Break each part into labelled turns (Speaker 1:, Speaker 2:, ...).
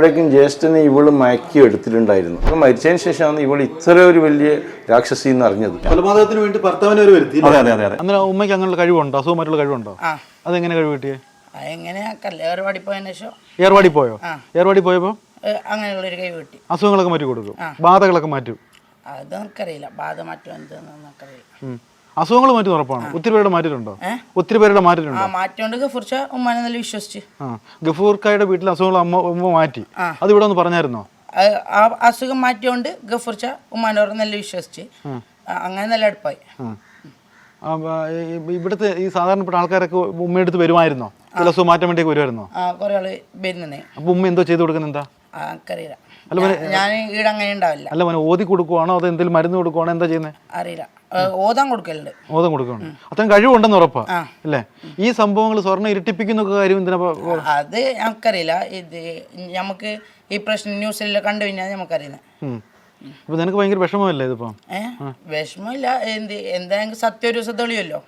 Speaker 1: അപ്പോഴേക്കും ജ്യേഷ്ഠനെ ഇവൾ മയക്കി എടുത്തിട്ടുണ്ടായിരുന്നു അപ്പൊ മരിച്ചതിന് ശേഷമാണ് ഇവൾ ഇത്ര ഒരു വലിയ രാക്ഷസി എന്ന് അറിഞ്ഞത്.
Speaker 2: കൊലപാതകത്തിന് വേണ്ടി ഭർത്താവിനെ ഒരു വരുത്തി
Speaker 3: അതെ അതെ അതെ അതെ.
Speaker 4: അന്നേരം ഉമ്മയ്ക്ക് അങ്ങനെയുള്ള കഴിവുണ്ടോ? അസുഖമായിട്ടുള്ള കഴിവുണ്ടോ?
Speaker 5: ആ.
Speaker 4: അതെങ്ങനെ കഴിവ് കിട്ടിയേ?
Speaker 5: അതെങ്ങനെ കല്ലേറുപാടി പോയതിന് ശേഷം.
Speaker 4: ഏർവാടി പോയോ. ഏർവാടി പോയപ്പോൾ
Speaker 5: അങ്ങനെയുള്ള അങ്ങനെയുള്ളൊരു കൈ കിട്ടി.
Speaker 4: അസുഖങ്ങളൊക്കെ മാറ്റി കൊടുക്കും. ബാധകളൊക്കെ മാറ്റും.
Speaker 5: അത് നമുക്കറിയില്ല ബാധ മാറ്റം എന്തെന്ന് നമുക്കറിയില്ല
Speaker 4: ഉം. അസുഖങ്ങൾ മാറ്റി ഉറപ്പാണ്? ഒത്തിരി പേരുടെ മാറ്റിയിട്ടുണ്ടോ? ഒത്തിരി പേരുടെ മാറ്റിയിട്ടുണ്ടോ?
Speaker 5: ഉമ്മാനെ നല്ല വിശ്വസിച്ച്.
Speaker 4: ഗഫൂർക്കായുടെ വീട്ടിലെ അസുഖങ്ങൾ അമ്മ ഉമ്മ മാറ്റി. അത് ഇവിടെ ഒന്ന് പറഞ്ഞായിരുന്നോ?
Speaker 5: ആ അസുഖം മാറ്റിയോണ്ട് ഗഫുർച്ച ഉമ്മാനോട് നല്ല വിശ്വസിച്ച്. അങ്ങനെ നല്ല അടുപ്പായി.
Speaker 4: ഇവിടുത്തെ ഈ സാധാരണപ്പെട്ട ആൾക്കാരൊക്കെ ഉമ്മയെടുത്ത് വരുമായിരുന്നോ? ചില അസുഖം മാറ്റാൻ വേണ്ടിയൊക്കെ വരുമായിരുന്നോ?
Speaker 5: കുറെ ആൾ വരുന്നേ
Speaker 4: അപ്പൊ ഉമ്മ എന്തോ ചെയ്തു കൊടുക്കുന്നെന്താ?
Speaker 5: ആ എനിക്കറിയില്ല. ഞാൻ ഈടെ അങ്ങനെ ഉണ്ടാവില്ല.
Speaker 4: അല്ല മോനെ ഓതി കൊടുക്കുവാണോ അതോ എന്തെങ്കിലും മരുന്ന് കൊടുക്കുവാണോ? എന്താ ചെയ്യുന്നത്
Speaker 5: അറിയില്ല. ഓതാൻ കൊടുക്കലുണ്ട്.
Speaker 4: ഓതം കൊടുക്കണം അത്രയും കഴിവുണ്ടെന്ന് ഉറപ്പാ. അല്ലേ? ഈ സംഭവങ്ങൾ സ്വർണം ഇരട്ടിപ്പിക്കുന്ന കാര്യം എന്തിനാ
Speaker 5: അത് നമുക്കറിയില്ല ഇത് നമുക്ക് ഈ പ്രശ്നം ന്യൂസിലെല്ലാം കണ്ടു കഴിഞ്ഞാൽ നമുക്കറിയുന്നത്
Speaker 4: ഉം. നിനക്ക് ഭയങ്കര വിഷമമല്ലേ ഇതിപ്പം?
Speaker 5: വിഷമമില്ല. എന്ത് എന്തായാലും സത്യം ഒരു ദിവസം തെളിയല്ലോ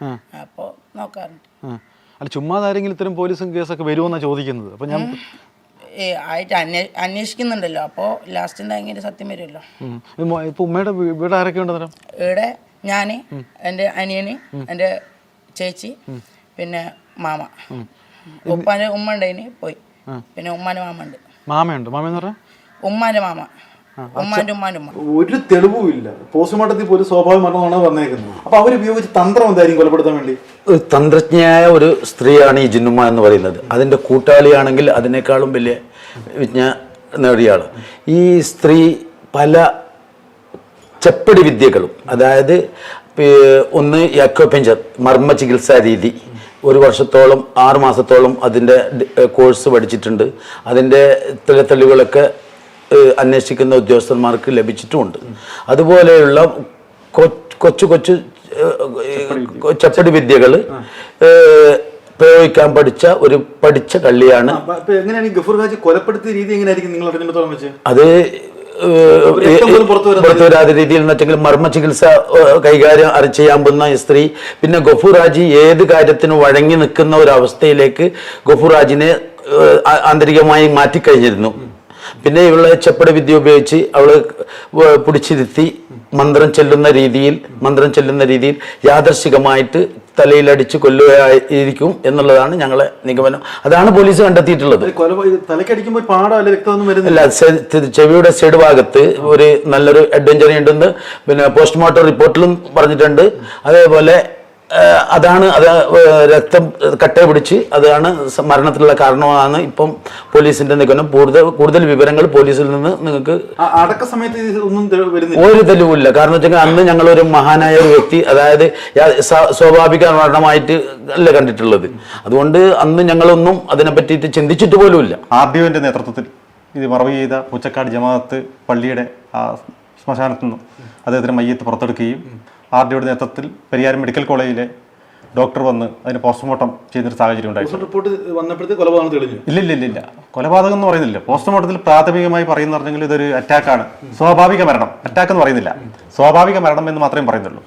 Speaker 5: അപ്പോൾ നോക്കാറുണ്ട്.
Speaker 4: അല്ല ചുമ്മാതെ ആരെങ്കിലും ഇത്തരം പോലീസും കേസൊക്കെ വരുമെന്നാ ചോദിക്കുന്നത്. അപ്പൊ ഞാൻ
Speaker 5: ആയിട്ട് അന്വേ അന്വേഷിക്കുന്നുണ്ടല്ലോ. അപ്പോൾ ലാസ്റ്റ് ഇതിന്റെ സത്യം വരുമല്ലോ.
Speaker 4: ഇപ്പൊ ഉമ്മയുടെ വീട് ആരൊക്കെ ഉണ്ട്
Speaker 5: ഇവിടെ ഞാൻ എന്റെ അനിയന് എന്റെ ചേച്ചി പിന്നെ മാമ. ഉപ്പാന്റെ ഉമ്മ ഉണ്ടായിന് പോയി. പിന്നെ ഉമ്മാന്റെ മാമ ഉണ്ട്.
Speaker 4: മാമയുണ്ട്. എന്ന് പറഞ്ഞാൽ
Speaker 5: ഉമ്മാന്റെ മാമ. ഉമ്മ.
Speaker 2: ഒരു തെളിവും ഇല്ല. പോസ്റ്റ്മോർട്ടത്തിൽ പോലും സ്വാഭാവിക മരണമാണ് പറഞ്ഞേക്കുന്നത് അപ്പൊ അവരുപയോഗിച്ച തന്ത്രം എന്തായിരിക്കും കൊലപ്പെടുത്താൻ വേണ്ടി?
Speaker 6: തന്ത്രജ്ഞയായ ഒരു സ്ത്രീയാണ് ഈ ജിന്നുമ്മ എന്ന് പറയുന്നത്. അതിന്റെ കൂട്ടാളിയാണെങ്കിൽ അതിനേക്കാളും വലിയ വിജ്ഞ നേടിയ ആൾ ഈ സ്ത്രീ പല ചെപ്പടി വിദ്യകളും അതായത് ഒന്ന് യാക്കോപെഞ്ചർ മർമ്മ ചികിത്സാ രീതി. ഒരു വർഷത്തോളം ആറ് മാസത്തോളം അതിന്റെ കോഴ്സ് പഠിച്ചിട്ടുണ്ട്. അതിന്റെ തെളി തെളിവുകളൊക്കെ അന്വേഷിക്കുന്ന ഉദ്യോഗസ്ഥന്മാർക്ക് ലഭിച്ചിട്ടുമുണ്ട്. അതുപോലെയുള്ള കൊച്ചു കൊച്ചു ചപ്പടി വിദ്യകൾ പ്രയോഗിക്കാൻ പഠിച്ച ഒരു പഠിച്ച കള്ളിയാണ്.
Speaker 2: കൊലപ്പെടുത്തിയ രീതി എങ്ങനെയായിരിക്കും നിങ്ങൾ അറിഞ്ഞിടത്തോളം വെച്ച്?
Speaker 6: അത് ഏഹ്,
Speaker 2: രക്തം പോലും പുറത്ത് വരാത്ത
Speaker 6: പുറത്ത് രീതിയിൽ വെച്ചെങ്കിൽ മർമ്മ ചികിത്സ കൈകാര്യം ചെയ്യാൻ പോകുന്ന സ്ത്രീ പിന്നെ ഗഫൂറാജി ഏത് കാര്യത്തിനും വഴങ്ങി നിൽക്കുന്ന ഒരു അവസ്ഥയിലേക്ക് ഗഫൂറാജിനെ ആന്തരികമായി മാറ്റിക്കഴിഞ്ഞിരുന്നു. പിന്നെ ഇവളെ ചെപ്പട വിദ്യ ഉപയോഗിച്ച് അവൾ പിടിച്ചിരുത്തി മന്ത്രം ചെല്ലുന്ന രീതിയിൽ മന്ത്രം ചെല്ലുന്ന രീതിയിൽ യാദർശികമായിട്ട് തലയിലടിച്ച് കൊല്ലുകയായിരിക്കും എന്നുള്ളതാണ് ഞങ്ങളെ നിഗമനം. അതാണ് പോലീസ് കണ്ടെത്തിയിട്ടുള്ളത്.
Speaker 2: അല്ലെ
Speaker 6: ചെവിയുടെ സൈഡ് ഭാഗത്ത് ഒരു നല്ലൊരു അഡ്വഞ്ചറി ഉണ്ടെന്ന് പിന്നെ പോസ്റ്റ്മോർട്ടം റിപ്പോർട്ടിലും പറഞ്ഞിട്ടുണ്ട്. അതേപോലെ അതാണ് അത് രക്തം കട്ട പിടിച്ച് അതാണ് മരണത്തിനുള്ള കാരണമാണ് ഇപ്പം പോലീസിന്റെ നിഗമനം. കൂടുതൽ കൂടുതൽ വിവരങ്ങൾ പോലീസിൽ നിന്ന് നിങ്ങൾക്ക്
Speaker 2: അടക്ക സമയത്ത് ഒന്നും
Speaker 6: ഒരു തെളിവില്ല കാരണം വെച്ചാൽ അന്ന് ഞങ്ങൾ ഒരു മഹാനായ ഒരു വ്യക്തി അതായത് സ്വാഭാവിക മരണമായിട്ട് അല്ല കണ്ടിട്ടുള്ളത്. അതുകൊണ്ട് അന്ന് ഞങ്ങളൊന്നും അതിനെ പറ്റിയിട്ട് ചിന്തിച്ചിട്ട് പോലുമില്ല.
Speaker 3: ആർ ഡി നേതൃത്വത്തിൽ ഇത് മറവ് ചെയ്ത പൂച്ചക്കാട് ജമാഅത്ത് പള്ളിയുടെ ആ ശ്മശാനത്തു നിന്നും അദ്ദേഹത്തിന് മയ്യത്ത് പുറത്തെടുക്കുകയും ആർ ഡിയുടെ നേതൃത്വത്തിൽ പെരിയാർ മെഡിക്കൽ കോളേജിലെ ഡോക്ടർ വന്ന് അതിന് പോസ്റ്റ്മോർട്ടം ചെയ്യുന്നൊരു സാഹചര്യം ഉണ്ടായിരുന്നു
Speaker 2: റിപ്പോർട്ട് വന്നപ്പോഴത്തെ കൊലപാതകം തെളിഞ്ഞു.
Speaker 3: ഇല്ല ഇല്ല ഇല്ല കൊലപാതകം എന്ന് പറയുന്നില്ല. പോസ്റ്റ്മോർട്ടത്തിൽ പ്രാഥമികമായി പറയുന്ന പറഞ്ഞെങ്കിൽ ഇതൊരു അറ്റാക്കാണ് സ്വാഭാവിക മരണം. അറ്റാക്ക് എന്ന് പറയുന്നില്ല. സ്വാഭാവിക മരണം എന്ന് മാത്രമേ പറയുന്നുള്ളൂ.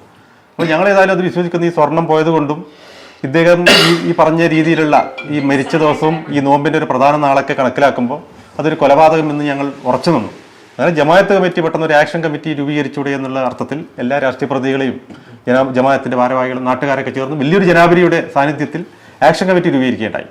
Speaker 3: അപ്പോൾ ഞങ്ങൾ ഏതായാലും അത് വിശ്വസിക്കുന്ന ഈ സ്വർണം പോയത് കൊണ്ടും ഇദ്ദേഹം ഈ ഈ പറഞ്ഞ രീതിയിലുള്ള ഈ മരിച്ച ദിവസവും ഈ നോമ്പിന്റെ ഒരു പ്രധാന നാളൊക്കെ കണക്കിലാക്കുമ്പോൾ അതൊരു കൊലപാതകം എന്ന് ഞങ്ങൾ ഉറച്ചു നിന്നു. അങ്ങനെ ജമാഅത്ത് കമ്മിറ്റി പെട്ടെന്ന് ഒരു ആക്ഷൻ കമ്മിറ്റി രൂപീകരിച്ചൂടെ എന്നുള്ള അർത്ഥത്തിൽ എല്ലാ രാഷ്ട്രീയ പ്രതികളെയും ജനാ ജമാഅത്തിന്റെ ഭാരവാഹികളും നാട്ടുകാരൊക്കെ ചേർന്ന് വലിയൊരു ജനാബരിയുടെ സാന്നിധ്യത്തിൽ ആക്ഷൻ കമ്മിറ്റി രൂപീകരിക്കേണ്ടായി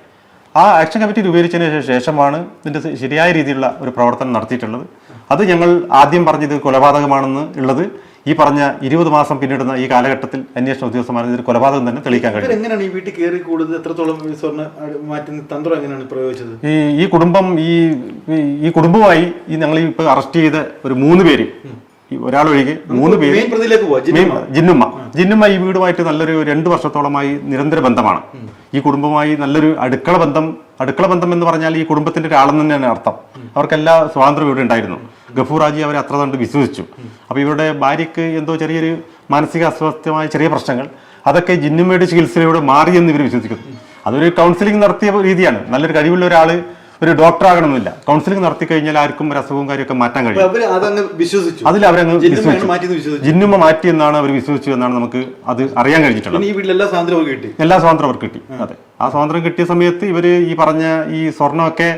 Speaker 3: ആ ആക്ഷൻ കമ്മിറ്റി രൂപീകരിച്ചതിന് ശേഷമാണ് ഇതിന്റെ ശരിയായ രീതിയിലുള്ള ഒരു പ്രവർത്തനം നടത്തിയിട്ടുള്ളത്. അത് ഞങ്ങൾ ആദ്യം പറഞ്ഞത് കൊലപാതകമാണെന്ന് ഉള്ളത് ഈ പറഞ്ഞ ഇരുപത് മാസം പിന്നിടുന്ന ഈ കാലഘട്ടത്തിൽ അന്വേഷണ ഉദ്യോഗസ്ഥന്മാർ ഇതൊരു കൊലപാതകം തന്നെ തെളിയിക്കാൻ കഴിയും.
Speaker 2: എങ്ങനെയാണ് ഈ വീട്ടിൽ കയറി കൂടുതൽ എത്രത്തോളം സ്വർണ മാറ്റുന്ന തന്ത്രം എങ്ങനെയാണ് പ്രയോഗിച്ചത്?
Speaker 3: ഈ ഈ കുടുംബം ഈ ഈ- ഈ കുടുംബമായി ഈ ഞങ്ങൾ ഇപ്പോൾ അറസ്റ്റ് ചെയ്ത ഒരു മൂന്ന് പേര് ഈ ഒരാളൊഴികെ മൂന്ന് പേര് ജിന്നുമ്മ. ജിന്നുമ്മ. ഈ വീടുമായിട്ട് നല്ലൊരു രണ്ട് വർഷത്തോളമായി നിരന്തര ബന്ധമാണ്. ഈ കുടുംബമായി നല്ലൊരു അടുക്കള ബന്ധം അടുക്കള ബന്ധം എന്ന് പറഞ്ഞാൽ ഈ കുടുംബത്തിന്റെ ഒരാളെന്ന് തന്നെയാണ് അർത്ഥം. അവർക്കെല്ലാ സ്വാതന്ത്ര്യം ഇവിടെ ഉണ്ടായിരുന്നു. ഗഫൂറാജി അവരെ അത്ര കണ്ട് വിശ്വസിച്ചു. അപ്പോൾ ഇവരുടെ ഭാര്യയ്ക്ക് എന്തോ ചെറിയൊരു മാനസിക അസ്വസ്ഥമായ ചെറിയ പ്രശ്നങ്ങൾ. അതൊക്കെ ജിന്നുമ്മയുടെ ചികിത്സയിലൂടെ മാറിയെന്ന് ഇവർ വിശ്വസിക്കുന്നു. അതൊരു കൗൺസിലിംഗ് നടത്തിയ രീതിയാണ്. നല്ലൊരു കഴിവുള്ള ഒരാൾ ഒരു ഡോക്ടർ ആകണമെന്നില്ല. കൗൺസിലിംഗ് നടത്തി കഴിഞ്ഞാൽ ആർക്കും ഒരു അസുഖവും കാര്യമൊക്കെ മാറ്റാൻ കഴിയും. അതിൽ അവരങ്ങ് വിശ്വസിച്ചു. ജിന്നുമ്മ മാറ്റി എന്നാണ് അവർ വിശ്വസിച്ചു എന്നാണ് നമുക്ക് അത് അറിയാൻ കഴിഞ്ഞിട്ടുള്ളത്.
Speaker 2: എല്ലാ സ്വാതന്ത്ര്യവും കിട്ടി.
Speaker 3: എല്ലാ സ്വാതന്ത്ര്യം അവർക്ക് കിട്ടി. അതെ. ആ സ്വാതന്ത്ര്യം കിട്ടിയ സമയത്ത് ഇവർ ഈ പറഞ്ഞ ഈ സ്വർണമൊക്കെ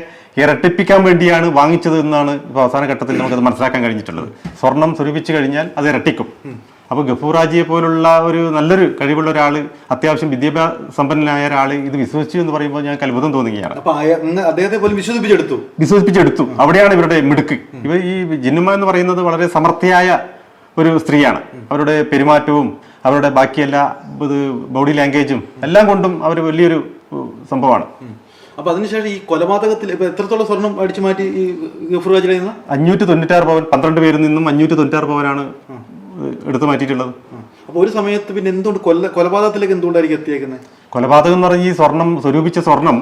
Speaker 3: ഇരട്ടിപ്പിക്കാൻ വേണ്ടിയാണ് വാങ്ങിച്ചത് എന്നാണ് ഇപ്പോൾ അവസാന ഘട്ടത്തിൽ നമുക്ക് അത് മനസ്സിലാക്കാൻ കഴിഞ്ഞിട്ടുള്ളത്. സ്വർണം സ്വരൂപിച്ചു കഴിഞ്ഞാൽ അത് ഇരട്ടിക്കും. അപ്പോൾ ഗഫൂറാജിയെ പോലുള്ള ഒരു നല്ലൊരു കഴിവുള്ള ഒരാൾ അത്യാവശ്യം വിദ്യാഭ്യാസ സമ്പന്നനായ ഒരാൾ ഇത് വിശ്വസിച്ചു എന്ന് പറയുമ്പോൾ ഞാൻ അത്ഭുതം തോന്നുകയാണ്.
Speaker 2: അദ്ദേഹത്തെ പോലും വിശ്വസിപ്പിച്ചെടുത്തു.
Speaker 3: വിശ്വസിപ്പിച്ചെടുത്തു. അവിടെയാണ് ഇവരുടെ മിടുക്ക്. ഇവ ഈ ജിന്നുമ എന്ന് പറയുന്നത് വളരെ സമർത്ഥയായ ഒരു സ്ത്രീയാണ്. അവരുടെ പെരുമാറ്റവും അവരുടെ ബാക്കി എല്ലാ ഇത് ബോഡി ലാംഗ്വേജും എല്ലാം കൊണ്ടും അവർ വലിയൊരു സംഭവമാണ്.
Speaker 2: അപ്പൊ അതിനുശേഷം ഈ കൊലപാതകത്തിൽ ഇപ്പൊ എത്രത്തോളം സ്വർണം അടിച്ചു മാറ്റി ഈ ഗഫൂർ
Speaker 3: അഞ്ഞൂറ്റി തൊണ്ണൂറ്റാറ് പവൻ പന്ത്രണ്ട് പേരിൽ നിന്നും അഞ്ഞൂറ്റി തൊണ്ണൂറ്റാറ് പവനാണ് എടുത്തു മാറ്റിയിട്ടുള്ളത്.
Speaker 2: അപ്പൊ ഒരു സമയത്ത് പിന്നെ എന്തുകൊണ്ട് കൊല്ല കൊലപാതകത്തിലേക്ക് എന്തുകൊണ്ടായിരിക്കും എത്തിയേക്കുന്നത്
Speaker 3: കൊലപാതകം എന്ന് പറഞ്ഞ ഈ സ്വർണം സ്വരൂപിച്ച സ്വർണം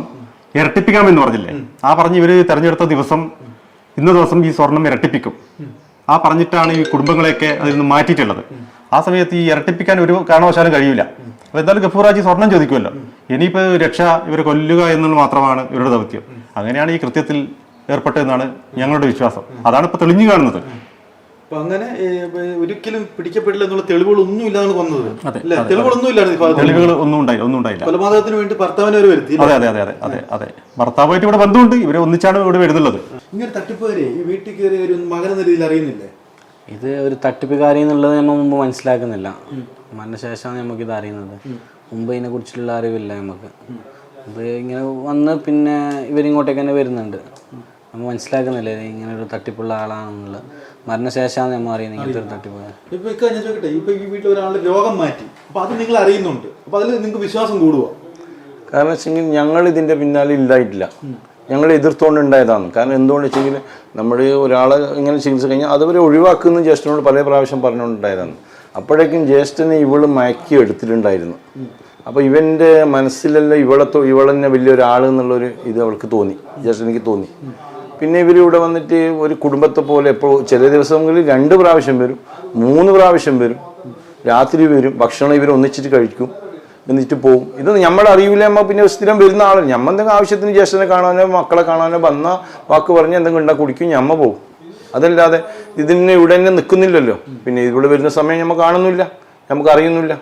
Speaker 3: ഇരട്ടിപ്പിക്കാമെന്ന് പറഞ്ഞില്ലേ? ആ പറഞ്ഞ് ഇവർ തെരഞ്ഞെടുത്ത ദിവസം ഇന്ന ദിവസം ഈ സ്വർണം ഇരട്ടിപ്പിക്കും. ആ പറഞ്ഞിട്ടാണ് ഈ കുടുംബങ്ങളെയൊക്കെ അതിൽ നിന്ന് മാറ്റിയിട്ടുള്ളത്. ആ സമയത്ത് ഈ ഇരട്ടിപ്പിക്കാൻ ഒരു കാരണവശാലും കഴിയില്ല. അപ്പൊ എന്തായാലും ഗഫൂറാജി സ്വർണം ചോദിക്കുമല്ലോ. ഇനിയിപ്പോ രക്ഷ ഇവരെ കൊല്ലുക എന്നുള്ള മാത്രമാണ് ഇവരുടെ ദൗത്യം. അങ്ങനെയാണ് ഈ കൃത്യത്തിൽ ഏർപ്പെട്ടതെന്നാണ് ഞങ്ങളുടെ വിശ്വാസം. അതാണ് ഇപ്പൊ തെളിഞ്ഞു കാണുന്നത്.
Speaker 2: അപ്പൊ അങ്ങനെ ഒരിക്കലും പിടിക്കപ്പെടില്ല എന്നുള്ള തെളിവുകളൊന്നും ഇല്ലാതാണ് കൊന്നത് അല്ലേ? തെളിവുകളൊന്നും ഇല്ലായിരുന്നു
Speaker 3: തെളിവുകൾ ഒന്നും ഉണ്ടായി ഒന്നും ഉണ്ടായില്ല.
Speaker 2: കൊലപാതകത്തിന് വേണ്ടി ഭർത്താവിനെ അവർ വരുത്തി
Speaker 3: അതെ അതെ അതെ അതെ അതെ അതെ. ഭർത്താവായിട്ട് ഇവിടെ ബന്ധമുണ്ട്. ഇവരെ ഒന്നിച്ചാണ് ഇവിടെ വരുന്നുള്ളത്.
Speaker 2: ഇങ്ങനെ തട്ടിപ്പുകാരെ ഈ വീട്ടിൽ കയറി ഒരു മകനെന്ന രീതിയിൽ അറിയുന്നില്ലേ?
Speaker 7: ഇത് ഒരു തട്ടിപ്പുകാരി എന്നുള്ളത് നമ്മൾ മുമ്പ് മനസ്സിലാക്കുന്നില്ല. മരണശേഷമാണ് ഇത് അറിയുന്നത്. മുമ്പ് ഇതിനെ കുറിച്ചുള്ള അറിവില്ല നമുക്ക്. ഇത് ഇങ്ങനെ വന്ന് പിന്നെ ഇവരിങ്ങോട്ടേക്ക് തന്നെ വരുന്നുണ്ട്. നമ്മൾ മനസ്സിലാക്കുന്നില്ല ഇങ്ങനെ ഒരു തട്ടിപ്പുള്ള ആളാണെന്നുള്ളത്? മരണശേഷമാണ് നമ്മൾ അറിയുന്നത് ഇങ്ങനത്തെ ഒരു തട്ടിപ്പ്.
Speaker 2: ഇപ്പൊ ഞാൻ ചോദിക്കട്ടെ ഇപ്പൊ ഈ വീട്ടിൽ ഒരാളുടെ രോഗം മാറ്റി അപ്പൊ അത് നിങ്ങൾ അറിയുന്നുണ്ട്. അപ്പൊ അതിൽ നിങ്ങൾക്ക് വിശ്വാസം കൂടുവോ?
Speaker 1: കാരണം വെച്ചെങ്കിൽ ഞങ്ങൾ ഇതിന്റെ പിന്നാലെ ഇല്ലായിട്ടില്ല. ഞങ്ങൾ എതിർത്തുകൊണ്ട് ഉണ്ടായതാണ് കാരണം എന്തുകൊണ്ട് വെച്ചെങ്കിൽ നമ്മൾ ഒരാളെ ഇങ്ങനെ ചികിത്സ കഴിഞ്ഞാൽ അതുവരെ ഒഴിവാക്കുന്ന ജ്യേഷ്ഠനോട് പല പ്രാവശ്യം പറഞ്ഞുകൊണ്ടുണ്ടായതാണ്. അപ്പോഴേക്കും ജ്യേഷ്ഠനെ ഇവൾ മയക്കി എടുത്തിട്ടുണ്ടായിരുന്നു. അപ്പോൾ ഇവന്റെ മനസ്സിലല്ല ഇവളെ ഇവളെന്നെ വലിയൊരാൾ എന്നുള്ളൊരു ഇത് അവൾക്ക് തോന്നി. ജ്യേഷ്ഠനിക്ക് തോന്നി. പിന്നെ ഇവർ ഇവിടെ വന്നിട്ട് ഒരു കുടുംബത്തെ പോലെ എപ്പോൾ ചില ദിവസങ്ങളിൽ രണ്ട് പ്രാവശ്യം വരും മൂന്ന് പ്രാവശ്യം വരും രാത്രി വരും ഭക്ഷണം ഇവർ ഒന്നിച്ചിട്ട് കഴിക്കും എന്നിട്ട് പോകും ഇത് നമ്മുടെ അറിവില്ല നമ്മൾ പിന്നെ സ്ഥിരം വരുന്ന ആളാണ് ഞമ്മ എന്തെങ്കിലും ആവശ്യത്തിന് ജ്യേഷ്ഠനെ കാണാനോ മക്കളെ കാണാനോ വന്ന വാക്ക് പറഞ്ഞ് എന്തെങ്കിലും ഉണ്ടാ കുടിക്കും ഞമ്മ പോകും അതല്ലാതെ ഇതിന് ഇവിടെ തന്നെ നിൽക്കുന്നില്ലല്ലോ പിന്നെ ഇവിടെ വരുന്ന സമയം നമ്മൾ കാണുന്നില്ല നമുക്ക് അറിയുന്നില്ല.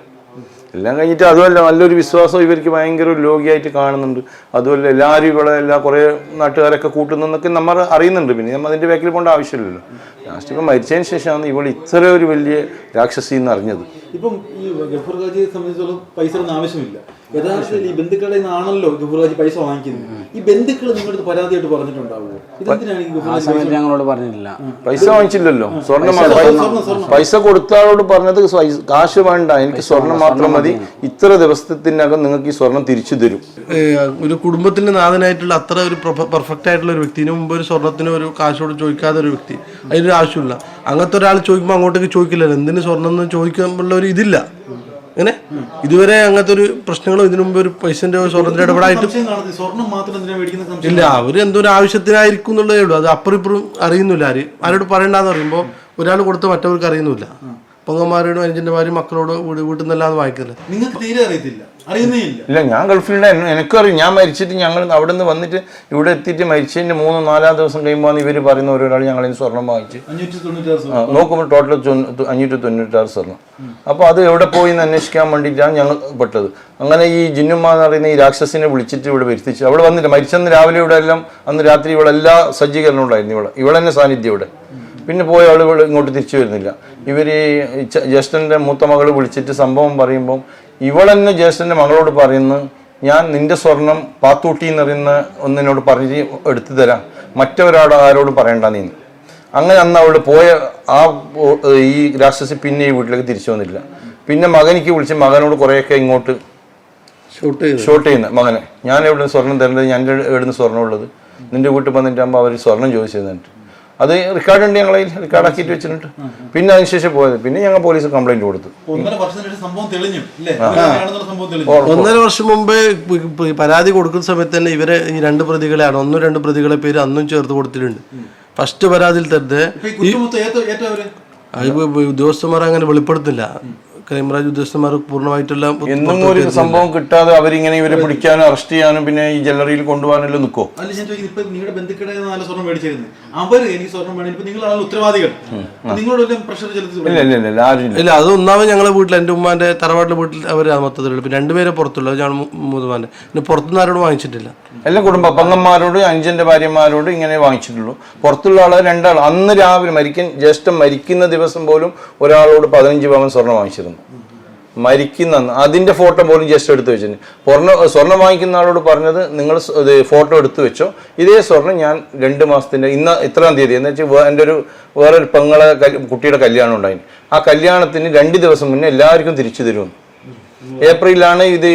Speaker 1: എല്ലാം കഴിഞ്ഞിട്ട് അതുമല്ല നല്ലൊരു വിശ്വാസം ഇവർക്ക് ഭയങ്കര ഒരു ലോകിയായിട്ട് കാണുന്നുണ്ട്. അതുമല്ല എല്ലാവരും ഇവിടെ എല്ലാ കുറേ നാട്ടുകാരൊക്കെ കൂട്ടുന്നൊക്കെ നമ്മൾ അറിയുന്നുണ്ട്. പിന്നെ നമ്മൾ അതിന്റെ ബാക്കിൽ പോകേണ്ട ആവശ്യമില്ലല്ലോ. ലാസ്റ്റ് ഇപ്പം മരിച്ചതിന് ശേഷമാണ് ഇവൾ ഇത്ര ഒരു വലിയ രാക്ഷസി എന്ന് അറിഞ്ഞത്.
Speaker 2: ഇപ്പം ഈ ഗഫൂർ ഖാജിയെ സംബന്ധിച്ചോളം പൈസ ഒന്നും ആവശ്യമില്ല. യഥാർത്ഥത്തിൽ ഈ ബന്ധുക്കളുടെ നിന്നാണല്ലോ ഗഫൂർ ഖാജി പൈസ വാങ്ങിക്കുന്നത്. ഈ ബന്ധുക്കൾ നിങ്ങളുടെ പരാതിയായിട്ട് പറഞ്ഞിട്ടുണ്ടാവുമോ?
Speaker 7: ആ സമയത്ത് ഞങ്ങളോട് പറഞ്ഞില്ല
Speaker 1: പൈസ വാങ്ങിച്ചില്ലല്ലോ? സ്വർണം മാത്രം. പൈസ കൊടുത്ത ആളോട് പറഞ്ഞത് കാശ് വേണ്ട. എനിക്ക് സ്വർണം മാത്രം മതി. ഇത്ര ദിവസത്തിനകം നിങ്ങൾക്ക് ഈ സ്വർണം തിരിച്ചു തരും.
Speaker 8: ഒരു കുടുംബത്തിന്റെ നാഥനായിട്ടുള്ള അത്ര ഒരു പെർഫെക്റ്റ് ആയിട്ടുള്ള ഒരു വ്യക്തിന് മുമ്പ് ഒരു സ്വർണത്തിന് ഒരു കാശോട് ചോദിക്കാത്ത ഒരു വ്യക്തി. ആവശ്യമില്ല. അങ്ങനത്തെ ഒരാൾ ചോദിക്കുമ്പോൾ അങ്ങോട്ടേക്ക് ചോദിക്കില്ലല്ലോ. എന്തിന് സ്വർണം എന്ന് ചോദിക്കുമ്പോൾ ഒരു ഇതില്ല. അങ്ങനെ ഇതുവരെ അങ്ങനത്തെ ഒരു പ്രശ്നങ്ങളും ഇതിനു മുമ്പ് ഒരു പൈസന്റെ സ്വർണത്തിന്റെ ഇടപെടായിട്ട് ഇല്ല അവർ എന്തോ ഒരു ആവശ്യത്തിനായിരിക്കും എന്നുള്ളതേ ഉള്ളൂ. അത് അപ്പുറം ഇപ്പുറം അറിയുന്നില്ല. ആര് ആരോട് പറയണ്ടെന്ന് പറയുമ്പോൾ ഒരാൾ കൊടുത്ത് മറ്റവർക്ക് അറിയുന്നില്ല. പൊങ്ങന്മാരോടും ഭാര്യ മക്കളോട് വീട് വീട്ടിൽ നിന്നല്ലാതെ വായിക്കില്ല
Speaker 2: നിങ്ങൾക്ക് തീരെ അറിയത്തില്ല. അറിയുന്നേ ഇല്ല
Speaker 1: ഇല്ല ഞാൻ ഗൾഫിലുണ്ടായിരുന്നു എനിക്കറിയും ഞാൻ മരിച്ചിട്ട് ഞങ്ങൾ അവിടെ നിന്ന് വന്നിട്ട് ഇവിടെ എത്തിയിട്ട് മരിച്ചതിന്റെ മൂന്നോ നാലാം ദിവസം കഴിയുമ്പോൾ ഇവർ പറയുന്ന ഒരാൾ ഞങ്ങൾ സ്വർണം വാങ്ങിച്ച്. നോക്കുമ്പോൾ ടോട്ടൽ അഞ്ഞൂറ്റി തൊണ്ണൂറ്റാറ് സ്വർണം. അപ്പോൾ അത് എവിടെ പോയി എന്ന് അന്വേഷിക്കാൻ വേണ്ടിയിട്ടാണ് ഞങ്ങൾ പെട്ടത്. അങ്ങനെ ഈ ജിന്നുമ്മ എന്ന് പറയുന്ന ഈ രാക്ഷസിനെ വിളിച്ചിട്ട് ഇവിടെ വരുത്തിച്ച് അവിടെ വന്നിട്ട് മരിച്ചന്ന് രാവിലെ ഇവിടെ എല്ലാം അന്ന് രാത്രി ഇവിടെ എല്ലാ സജ്ജീകരണം ഉണ്ടായിരുന്നു ഇവിടെ. ഇവിടെ തന്നെ സാന്നിധ്യം ഇവിടെ. പിന്നെ പോയ ആളുകൾ ഇങ്ങോട്ട് തിരിച്ചു വരുന്നില്ല. ഇവർ ഈ ജ്യേഷ്ഠന്റെ മൂത്ത മകൾ വിളിച്ചിട്ട് സംഭവം പറയുമ്പം ഇവളെന്നെ ജ്യേഷ്ഠന്റെ മകളോട് പറയുന്നു ഞാൻ നിന്റെ സ്വർണം പാത്തൂട്ടി എന്നറിയുന്ന ഒന്നിനോട് പറഞ്ഞ് എടുത്തു തരാം. മറ്റൊരാളോ ആരോടും പറയണ്ട നീ. അങ്ങനെ അന്ന് അവൾ പോയ ആ ഈ രാക്ഷസി പിന്നെ ഈ വീട്ടിലേക്ക് തിരിച്ചു വന്നില്ല. പിന്നെ മകനിക്ക് വിളിച്ച് മകനോട് കുറേയൊക്കെ ഇങ്ങോട്ട്
Speaker 8: ഷൂട്ട്
Speaker 1: ചെയ്യുന്ന. മകനെ ഞാൻ എവിടെ സ്വർണം തരേണ്ടത് ഞാൻ എവിടെ സ്വർണം ഉള്ളത് നിന്റെ വീട്ടിൽ വന്നിട്ടാകുമ്പോൾ അവർ സ്വർണം ചോദിച്ചു തന്നിട്ട്. അത് റെക്കോർഡ് ഉണ്ട് ഞങ്ങളെ റെക്കോർഡ് ആക്കിയിട്ട് വെച്ചിട്ടുണ്ട്. പിന്നെ അതിനുശേഷം പോയത്. പിന്നെ ഞങ്ങൾ പോലീസ് കംപ്ലൈന്റ് കൊടുത്തു.
Speaker 2: ഒന്നര വർഷത്തിന് ശേഷം സംഭവം തെളിഞ്ഞു. ഇല്ലേ? സംഭവം തെളിഞ്ഞു.
Speaker 8: ഒന്നര വർഷം മുമ്പേ പരാതി കൊടുക്കുന്ന സമയത്ത് തന്നെ ഇവരെ ഈ രണ്ട് പ്രതികളെയാണ് ഒന്നും രണ്ട് പ്രതികളെ പേര് അന്നും ചേർത്ത് കൊടുത്തിട്ടുണ്ട്. ഫസ്റ്റ് പരാതിയിൽ തന്നെ ഉദ്യോഗസ്ഥന്മാർ അങ്ങനെ വെളിപ്പെടുത്തില്ല. ക്രൈംബ്രാഞ്ച് ഉദ്യോഗസ്ഥന്മാർ പൂർണമായിട്ടുള്ള
Speaker 1: എന്നും ഒരു സംഭവം കിട്ടാതെ അവരിങ്ങനെ ഇവരെ പിടിക്കാനും അറസ്റ്റ് ചെയ്യാനും പിന്നെ ഈ ജ്വല്ലറിയിൽ കൊണ്ടുപോകാനല്ലോ നിൽക്കോ
Speaker 2: അല്ല ഞാൻ ചോദിക്കുന്നത് ഇപ്പൊ നിങ്ങളുടെ ബന്ധുക്കളുടെ നല്ല സ്വർണം മേടിച്ചിരുന്നത് അവർ എനിക്ക് സ്വർണം വേണം. ഇപ്പൊ നിങ്ങളാണ് ഉത്തരവാദികൾ. നിങ്ങളോട് വല്ലതും പ്രഷർ ചെലുത്തി
Speaker 1: ഇല്ല
Speaker 8: അത് ഒന്നാമത് ഞങ്ങളെ വീട്ടിൽ എന്റെ ഉമ്മാന്റെ തറവാട്ടിലെ വീട്ടിൽ അവർ മൊത്തത്തിലുള്ളൂ പിന്നെ രണ്ടുപേരെ പുറത്തുള്ളൂ. ഞാൻ മൂന്നുമാന്റെ. പിന്നെ പുറത്തുനിന്ന് ആരോട് വാങ്ങിച്ചിട്ടില്ല.
Speaker 1: എല്ലാ കുടുംബ പങ്ങന്മാരോട് അഞ്ചന്റെ ഭാര്യമാരോട് ഇങ്ങനെ വാങ്ങിച്ചിട്ടുള്ളൂ. പുറത്തുള്ള ആളെ രണ്ടാൾ അന്ന് രാവിലെ മരിക്കാൻ ജ്യേഷ്ഠം മരിക്കുന്ന ദിവസം പോലും ഒരാളോട് പതിനഞ്ച് പവൻ സ്വർണം വാങ്ങിച്ചിരുന്നു. മരിക്കുന്ന. അതിന്റെ ഫോട്ടോ പോലും ജസ്റ്റ് എടുത്തു വെച്ചിട്ടുണ്ട് സ്വർണ സ്വർണം വാങ്ങിക്കുന്ന ആളോട് പറഞ്ഞത് നിങ്ങൾ ഫോട്ടോ എടുത്തു വെച്ചോ. ഇതേ സ്വർണം ഞാൻ രണ്ട് മാസത്തിന്റെ ഇന്ന് ഇത്രാം തീയതി എന്ന് വെച്ചാൽ എന്റെ ഒരു വേറൊരു പെങ്ങളെ കുട്ടിയുടെ കല്യാണം ഉണ്ടായി ആ കല്യാണത്തിന് രണ്ട് ദിവസം മുന്നേ എല്ലാവർക്കും തിരിച്ചു തരും ഏപ്രിലാണ് ഇത്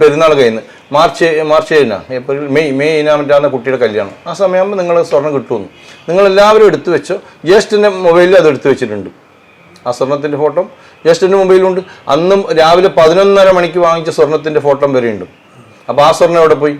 Speaker 1: പെരുന്നാൾ കഴിയുന്നത് മാർച്ച് മാർച്ച് ഏഴിനാ? ഏപ്രിൽ മെയ് മെയ് ഏഴിനാമറ്റാണ് കുട്ടിയുടെ കല്യാണം. ആ സമയമാകുമ്പോൾ നിങ്ങൾ സ്വർണം കിട്ടുമെന്ന്. നിങ്ങൾ എല്ലാവരും എടുത്തു വെച്ചോ. ജ്യേഷ്ഠന്റെ മൊബൈലിൽ അത് എടുത്തു വെച്ചിട്ടുണ്ട്. ആ സ്വർണത്തിന്റെ ഫോട്ടോ. ജ്യേഷ്ഠന്റെ മൊബൈലുണ്ട്. അന്നും രാവിലെ പതിനൊന്നര മണിക്ക് വാങ്ങിച്ച സ്വർണത്തിന്റെ ഫോട്ടോ വരെയുണ്ട്. അപ്പോൾ ആ സ്വർണം എവിടെ പോയി?